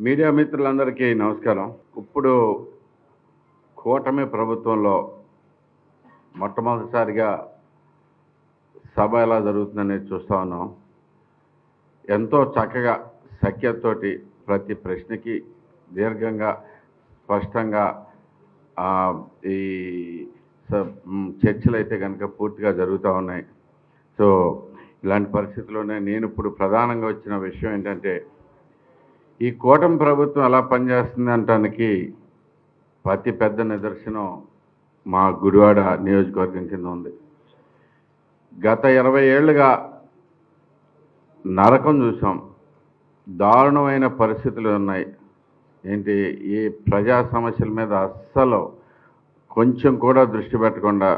Media మిత్రులందరికీ నమస్కారం. ఇప్పుడు కూటమి ప్రభుత్వంలో మొట్టమొదటిసారిగా సభ ఎలా జరుగుతుందనేది చూస్తా ఉన్నాం. ఎంతో చక్కగా సఖ్యతతోటి ప్రతి ప్రశ్నకి దీర్ఘంగా స్పష్టంగా ఈ స- చర్చలు అయితే కనుక పూర్తిగా జరుగుతూ ఉన్నాయి. సో ఇలాంటి పరిస్థితుల్లోనే నేను ఇప్పుడు ప్రధానంగా వచ్చిన విషయం ఏంటంటే ఈ కూటమి ప్రభుత్వం ఎలా పనిచేస్తుంది అంటానికి అతి పెద్ద నిదర్శనం మా గుడివాడ నియోజకవర్గం కింద ఉంది. గత ఇరవై ఏళ్ళుగా నరకం చూసాం దారుణమైన పరిస్థితులు ఉన్నాయి. ఏంటి ఈ ప్రజా సమస్యల మీద అస్సలు కొంచెం కూడా దృష్టి పెట్టకుండా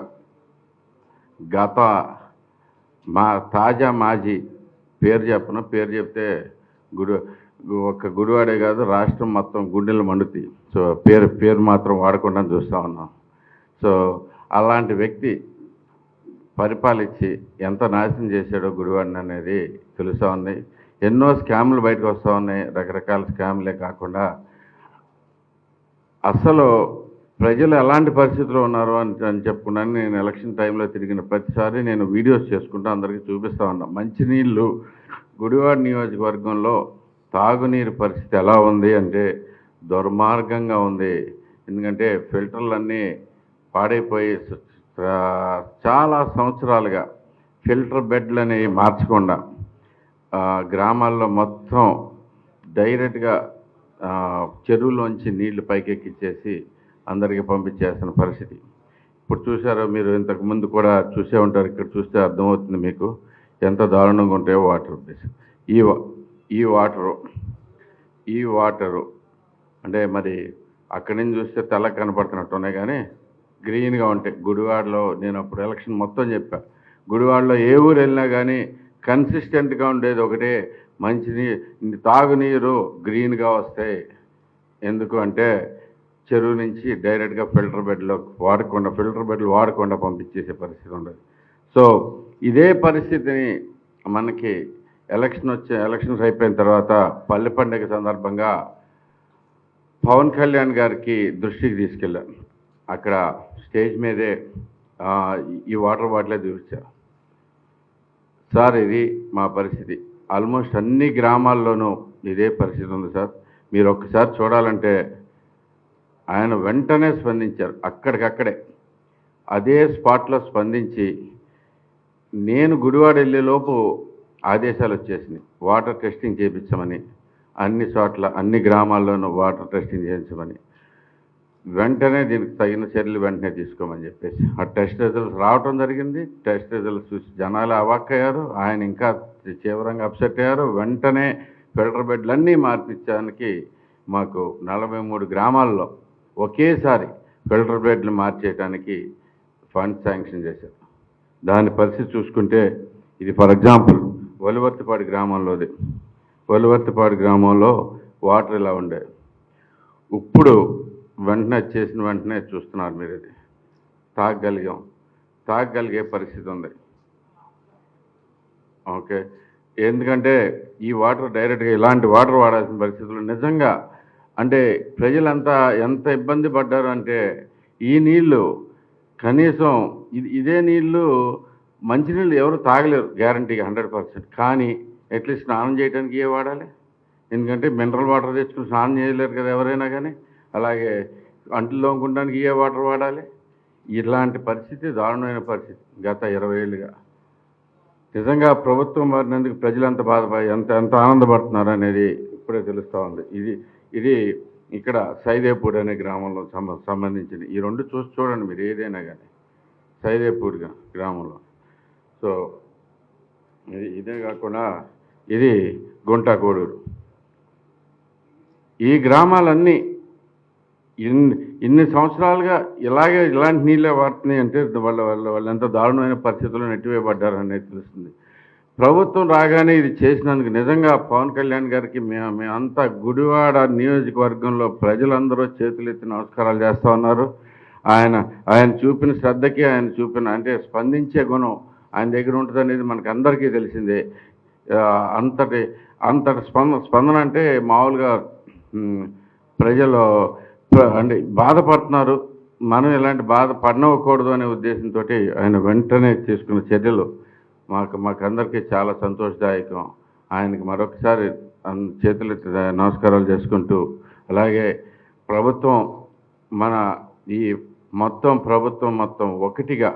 గత మా తాజా మాజీ పేరు చెప్పను. పేరు చెప్తే గుడి ఒక్క గుడివాడే కాదు రాష్ట్రం మొత్తం గుండెలు మండుతాయి. సో పేరు పేరు మాత్రం వాడకుండా చూస్తూ ఉన్నాం. సో అలాంటి వ్యక్తి పరిపాలించి ఎంత నాశనం చేశాడో గుడివాడిని అనేది తెలుస్తూ ఉంది. ఎన్నో స్కామ్లు బయటకు వస్తూ ఉన్నాయి. రకరకాల స్కామ్లే కాకుండా అసలు ప్రజలు ఎలాంటి పరిస్థితిలో ఉన్నారు అని అని చెప్పుకున్నాను. నేను ఎలక్షన్ టైంలో తిరిగిన ప్రతిసారి నేను వీడియోస్ చేసుకుంటూ అందరికీ చూపిస్తూ ఉన్నా. మంచినీళ్ళు గుడివాడ నియోజకవర్గంలో తాగునీరు పరిస్థితి ఎలా ఉంది అంటే దుర్మార్గంగా ఉంది. ఎందుకంటే ఫిల్టర్లన్నీ పాడైపోయి చాలా సంవత్సరాలుగా ఫిల్టర్ బెడ్లు అనేవి మార్చకుండా గ్రామాల్లో మొత్తం డైరెక్ట్గా చెరువులోంచి నీళ్ళు పైకెక్కిచ్చేసి అందరికీ పంపించేస్తున్న పరిస్థితి. ఇప్పుడు చూసారో మీరు ఇంతకుముందు కూడా చూసే ఉంటారు ఇక్కడ చూస్తే అర్థమవుతుంది మీకు ఎంత దారుణంగా ఉంటాయో వాటర్ ఈ వా- ఈ వాటరు ఈ వాటరు అంటే మరి అక్కడి నుంచి చూస్తే తెల్ల కనపడుతున్నట్టు ఉన్నాయి కానీ గ్రీన్గా ఉంటాయి. గుడివాడలో నేను అప్పుడు ఎలక్షన్ మొత్తం చెప్పా. గుడివాడలో ఏ ఊరు వెళ్ళినా కానీ కన్సిస్టెంట్గా ఉండేది ఒకటే మంచినీ తాగునీరు గ్రీన్గా వస్తాయి. ఎందుకు అంటే చెరువు నుంచి డైరెక్ట్గా ఫిల్టర్ బెడ్లో వాడకుండా ఫిల్టర్ బెడ్లు వాడకుండా పంపించేసే పరిస్థితి ఉండదు. సో ఇదే పరిస్థితిని మనకి ఎలక్షన్ వచ్చే ఎలక్షన్స్ అయిపోయిన తర్వాత పల్లె పండుగ సందర్భంగా పవన్ కళ్యాణ్ గారికి దృష్టికి తీసుకెళ్ళాను. అక్కడ స్టేజ్ మీదే ఈ వాటర్ బాటిలే చూపించా. సార్ ఇది మా పరిస్థితి. ఆల్మోస్ట్ అన్ని గ్రామాల్లోనూ ఇదే పరిస్థితి ఉంది సార్. మీరు ఒక్కసారి చూడాలంటే ఆయన వెంటనే స్పందించారు అక్కడికక్కడే. అదే స్పాట్లో స్పందించి నేను గుడివాడ వెళ్ళేలోపు ఆదేశాలు వచ్చేసినాయి. వాటర్ టెస్టింగ్ చేయించమని అన్ని చోట్ల అన్ని గ్రామాల్లోనూ వాటర్ టెస్టింగ్ చేయించమని. వెంటనే దీనికి తగిన చర్యలు వెంటనే తీసుకోమని చెప్పేసి. ఆ టెస్ట్ రిజల్ట్స్ రావటం జరిగింది. టెస్ట్ రిజల్ట్స్ చూసి జనాలు అవాక్కయ్యారు ఆయన ఇంకా తీవ్రంగా అప్సెట్ అయ్యారు. వెంటనే ఫిల్టర్ బెడ్లన్నీ మార్పించడానికి మాకు నలభై మూడు గ్రామాల్లో ఒకేసారి ఫిల్టర్ బెడ్లు మార్చేయడానికి ఫండ్ శాంక్షన్ చేశారు. దాని పరిస్థితి చూసుకుంటే ఇది ఫర్ ఎగ్జాంపుల్ ఒలివర్తిపాడు గ్రామంలోది. ఒలివర్తిపాడు గ్రామంలో వాటర్ ఇలా ఉండే. ఇప్పుడు వెంటనే చేసిన వెంటనే చూస్తున్నారు మీరు ఇది. తాగగలిగాం తాగగలిగే పరిస్థితి ఉంది. ఓకే. ఎందుకంటే ఈ వాటర్ డైరెక్ట్గా ఇలాంటి వాటర్ వాడాల్సిన పరిస్థితులు నిజంగా అంటే ప్రజలంతా ఎంత ఇబ్బంది పడ్డారు అంటే ఈ నీళ్ళు కనీసం ఇది ఇదే నీళ్ళు మంచినీళ్ళు ఎవరు తాగలేరు గ్యారంటీగా హండ్రెడ్ పర్సెంట్. కానీ అట్లీస్ట్ స్నానం చేయడానికి ఏ వాడాలి? ఎందుకంటే మినరల్ వాటర్ తెచ్చుకుని స్నానం చేయలేరు కదా ఎవరైనా కానీ. అలాగే అంట్లు తోముకోవడానికి ఏ వాటర్ వాడాలి? ఇలాంటి పరిస్థితి దారుణమైన పరిస్థితి గత ఇరవై ఏళ్ళుగా. నిజంగా ప్రభుత్వం మారినందుకు ప్రజలు ఎంత బాధపడి ఎంత ఎంత ఆనందపడుతున్నారు అనేది ఇప్పుడే తెలుస్తూ ఉంది. ఇది ఇది ఇక్కడ సైదేపూడి అనే గ్రామంలో సంబంధించిన ఈ రెండు చూసి చూడండి మీరు ఏదైనా కానీ. సైదేపూడి గ్రామంలో. సో ఇది ఇదే కాకుండా ఇది గుంటాకోడూరు. ఈ గ్రామాలన్నీ ఇన్ని ఇన్ని సంవత్సరాలుగా ఇలాగే ఇలాంటి నీళ్ళే వాడుతున్నాయి అంటే వాళ్ళ వాళ్ళ వాళ్ళు ఎంత దారుణమైన పరిస్థితుల్లో నెట్టివేయబడ్డారు అనేది తెలుస్తుంది. ప్రభుత్వం రాగానే ఇది చేసినందుకు నిజంగా పవన్ కళ్యాణ్ గారికి మేము మేమంతా గుడివాడ నియోజకవర్గంలో ప్రజలందరూ చేతులెత్తి నమస్కారాలు చేస్తూ ఉన్నారు. ఆయన ఆయన చూపిన శ్రద్ధకి ఆయన చూపిన అంటే స్పందించే గుణం ఆయన దగ్గర ఉంటుంది అనేది మనకు అందరికీ తెలిసిందే అంతటి అంతటి స్పందన స్పందన అంటే మామూలుగా ప్రజలు అంటే బాధపడుతున్నారు. మనం ఇలాంటి బాధ పడనవ్వకూడదు అనే ఉద్దేశంతో ఆయన వెంటనే తీసుకున్న చర్యలు మాకు మాకు అందరికీ చాలా సంతోషదాయకం. ఆయనకి మరొకసారి చేతులెత్తి నమస్కారాలు చేసుకుంటూ అలాగే ప్రభుత్వం మన ఈ మొత్తం ప్రభుత్వం మొత్తం ఒకటిగా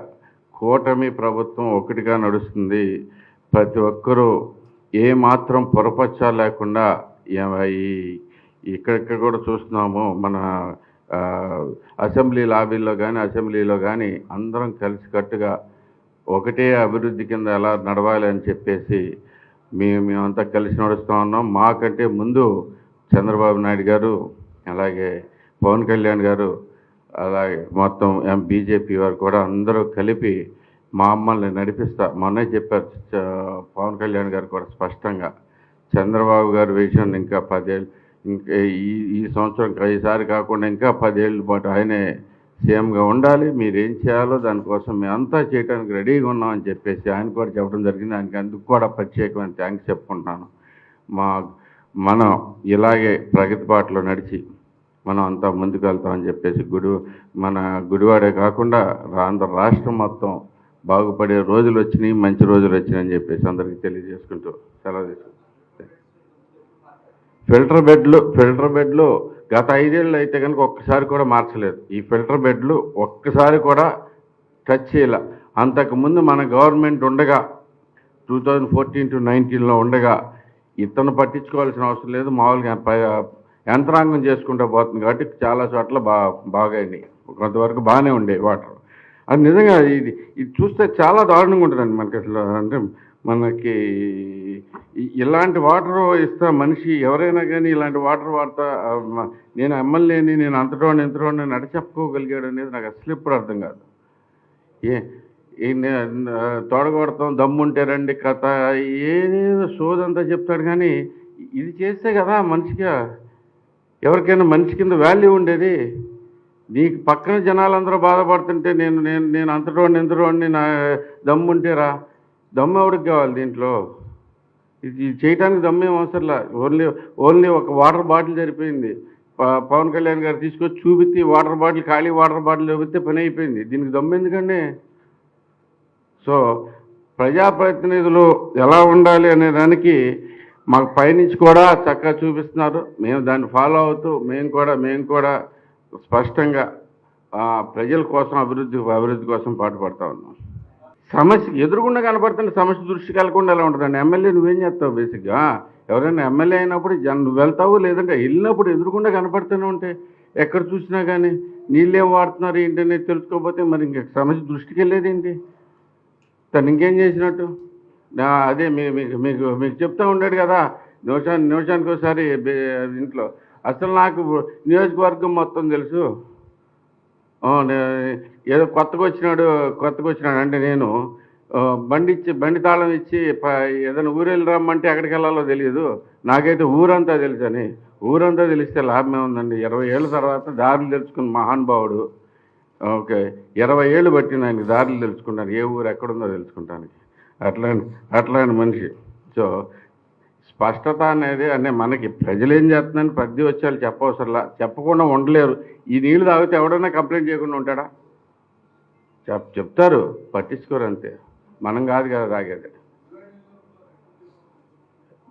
కూటమి ప్రభుత్వం ఒకటిగా నడుస్తుంది. ప్రతి ఒక్కరూ ఏ మాత్రం పొరపచ్చాలు లేకుండా ఈ ఇక్కడిక్కడ కూడా చూస్తున్నాము మన అసెంబ్లీ లాబీల్లో కానీ అసెంబ్లీలో కానీ అందరం కలిసికట్టుగా ఒకటే అభివృద్ధి కింద ఎలా నడవాలి అని చెప్పేసి మేము మేమంతా కలిసి నడుస్తూ ఉన్నాం. మాకంటే ముందు చంద్రబాబు నాయుడు గారు అలాగే పవన్ కళ్యాణ్ గారు అలాగే మొత్తం ఎం బీజేపీ వారు కూడా అందరూ కలిపి మా అమ్మల్ని నడిపిస్తా మొన్నే చెప్పారు చ- పవన్ కళ్యాణ్ గారు కూడా స్పష్టంగా. చంద్రబాబు గారు విషయం ఇంకా పదేళ్ళు ఇంకా ఈ ఈ సంవత్సరం ఈసారి కాకుండా ఇంకా పదేళ్ళు పాటు ఆయనే సీఎంగా ఉండాలి. మీరు ఏం చేయాలో దానికోసం మేమంతా చేయడానికి రెడీగా ఉన్నామని చెప్పేసి ఆయన కూడా చెప్పడం జరిగింది. ఆయనకి అందుకు కూడా ప్రత్యేకమైన థ్యాంక్స్ చెప్పుకుంటున్నాను. మా మనం ఇలాగే ప్రగతి బాటలో నడిచి మనం అంతా ముందుకు వెళ్తామని చెప్పేసి గుడి మన గుడివాడే కాకుండా ఆంధ్ర రాష్ట్రం మొత్తం బాగుపడే రోజులు వచ్చినాయి మంచి రోజులు వచ్చినాయని అని చెప్పేసి అందరికీ తెలియజేసుకుంటూ సెలవు తీసుకుంటాం ఫిల్టర్ బెడ్లు ఫిల్టర్ బెడ్లు గత ఐదేళ్ళు అయితే కనుక ఒక్కసారి కూడా మార్చలేదు. ఈ ఫిల్టర్ బెడ్లు ఒక్కసారి కూడా టచ్ చేయాల. అంతకుముందు మన గవర్నమెంట్ ఉండగా టూ థౌజండ్ ఫోర్టీన్ టు నైన్టీన్లో ఉండగా ఇతను పట్టించుకోవాల్సిన అవసరం లేదు. మామూలుగా యంత్రాంగం చేసుకుంటూ పోతుంది కాబట్టి చాలా చోట్ల బా బాగాయినాయి కొంతవరకు బాగానే ఉండే వాటర్. అది నిజంగా ఇది ఇది చూస్తే చాలా దారుణంగా ఉంటుందండి మనకి అసలు అంటే మనకి ఇలాంటి వాటర్ ఇస్తా మనిషి ఎవరైనా కానీ ఇలాంటి వాటర్ వాడతా నేను ఎమ్మెల్యేని నేను అంతటోని ఇంతటోని నడి చెప్పుకోగలిగాడు అనేది నాకు అసలు ఎప్పుడు అర్థం కాదు. ఏ నే- తోడగొడతాం దమ్ముంటే రండి కథ ఏదేదో సోదంతా చెప్తాడు కానీ ఇది చేస్తే కదా మనిషిగా ఎవరికైనా మనిషి కింద వాల్యూ ఉండేది. నీకు పక్కన జనాలందరూ బాధపడుతుంటే నేను నేను నేను అంతటోడిని ఎంతటోడిని నా దమ్ముంటేరా దమ్ము ఎవరికి కావాలి దీంట్లో? ఇది ఇది చేయడానికి దమ్మేం అవసరంలా ఓన్లీ ఓన్లీ ఒక వాటర్ బాటిల్ సరిపోయింది. పవన్ కళ్యాణ్ గారు తీసుకొచ్చి చూపిస్తే వాటర్ బాటిల్ ఖాళీ వాటర్ బాటిల్ చూపిస్తే పని అయిపోయింది. దీనికి దమ్ము ఎందుకండి? సో ప్రజాప్రతినిధులు ఎలా ఉండాలి అనే దానికి మాకు పైనుంచి కూడా చక్కగా చూపిస్తున్నారు. మేము దాన్ని ఫాలో అవుతూ మేము కూడా మేము కూడా స్పష్టంగా ప్రజల కోసం అభివృద్ధి అభివృద్ధి కోసం పాటుపడతా ఉన్నాం. సమస్య ఎదురుగుండా కనపడుతున్న సమస్య దృష్టి కలగకుండా ఎలా ఉంటుందండి? ఎమ్మెల్యే నువ్వేం చేస్తావు బేసిక్గా? ఎవరైనా ఎమ్మెల్యే అయినప్పుడు జన్ నువ్వు వెళ్తావు లేదంటే వెళ్ళినప్పుడు ఎదురుగుండా కనపడుతూనే ఉంటే ఎక్కడ చూసినా కానీ నీళ్ళేం వాడుతున్నారు ఏంటనేది తెలుసుకోకపోతే మరి ఇంక సమస్య దృష్టికి వెళ్ళేది ఏంటి? తను ఇంకేం చేసినట్టు? అదే మీ- మీకు మీకు మీకు చెప్తా ఉండాడు కదా. నిమిషానికి నిమిషానికి ఒకసారి ఇంట్లో. అసలు నాకు నియోజకవర్గం మొత్తం తెలుసు. ఏదో కొత్తగా వచ్చినాడు కొత్తగా వచ్చినాడు అంటే నేను బండి ఇచ్చి బండి తాళం ఇచ్చి ప- ఏదైనా ఊరు వెళ్ళి రమ్మంటే ఎక్కడికి వెళ్ళాలో తెలియదు. నాకైతే ఊరంతా తెలుసని ఊరంతా తెలిస్తే లాభమే ఉందండి. ఇరవై ఏళ్ళ తర్వాత దారులు తెలుసుకున్న మహానుభావుడు ఓకే. ఇరవై ఏళ్ళు పట్టింది ఆయనకి దారులు తెలుసుకుంటాను ఏ ఊరు ఎక్కడుందో తెలుసుకుంటానికి. అట్లాంటి అట్లాంటి మనిషి. సో స్పష్టత అనేది అంటే మనకి ప్రజలు ఏం చేస్తున్నారని ప్రతి వచ్చేవాళ్ళు చెప్పవసరంలా చెప్పకుండా ఉండలేరు. ఈ నీళ్ళు తాగితే ఎవడన్నా కంప్లైంట్ చేయకుండా ఉంటాడా? చెప్ చెప్తారు. పట్టించుకోరు అంతే. మనం కాదు కదా తాగేది.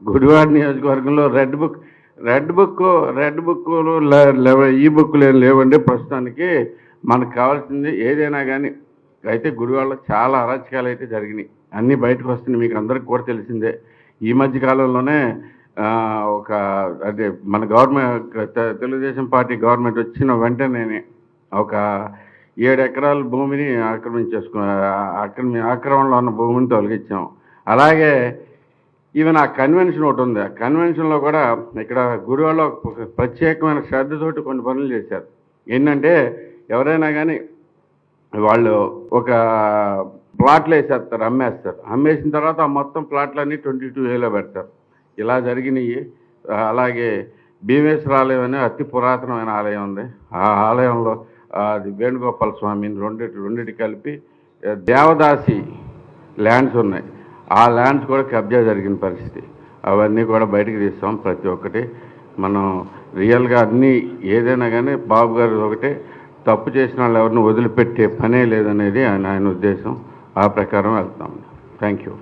గుడివాడ నియోజకవర్గంలో red book red book red బుక్లు ఈ బుక్లు ఏం లేవండి ప్రస్తుతానికి. మనకు కావాల్సింది ఏదైనా కానీ అయితే గుడివాడలో చాలా అరాచకాలు అయితే జరిగినాయి. అన్నీ బయటకు వస్తున్నాయి. మీకు అందరికి కూడా తెలిసిందే. ఈ మధ్య కాలంలోనే ఒక అదే మన గవర్నమెంట్ తెలుగుదేశం పార్టీ గవర్నమెంట్ వచ్చిన వెంటనే ఒక ఏడు ఎకరాల భూమిని ఆక్రమించేసుకు ఆక్రమి ఆక్రమణలో ఉన్న భూమిని తొలగించాం. అలాగే ఈవెన్ ఆ కన్వెన్షన్ ఒకటి ఉంది. ఆ కన్వెన్షన్లో కూడా ఇక్కడ గుడివాడలో ప్రత్యేకమైన శ్రద్ధతోటి కొన్ని పనులు చేశారు. ఏంటంటే ఎవరైనా కానీ వాళ్ళు ఒక ప్లాట్లు వేసేస్తారు అమ్మేస్తారు. అమ్మేసిన తర్వాత ఆ మొత్తం ప్లాట్లన్నీ ట్వంటీ టూ ఏలో పెడతారు. ఇలా జరిగినాయి. అలాగే భీమేశ్వర ఆలయం అనే అతి పురాతనమైన ఆలయం ఉంది. ఆ ఆలయంలో అది వేణుగోపాల స్వామిని రెండిటి రెండిటి కలిపి దేవదాసి ల్యాండ్స్ ఉన్నాయి. ఆ ల్యాండ్స్ కూడా కబ్జా జరిగిన పరిస్థితి. అవన్నీ కూడా బయటకు తీస్తాం ప్రతి ఒక్కటి. మనం రియల్గా అన్నీ ఏదైనా కానీ బాబు గారు ఒకటే తప్పు చేసిన వాళ్ళు ఎవరిని వదిలిపెట్టే పనే లేదనేది ఆయన ఆయన ఉద్దేశం. ఆ ప్రకారం వెళ్తాం. Thank you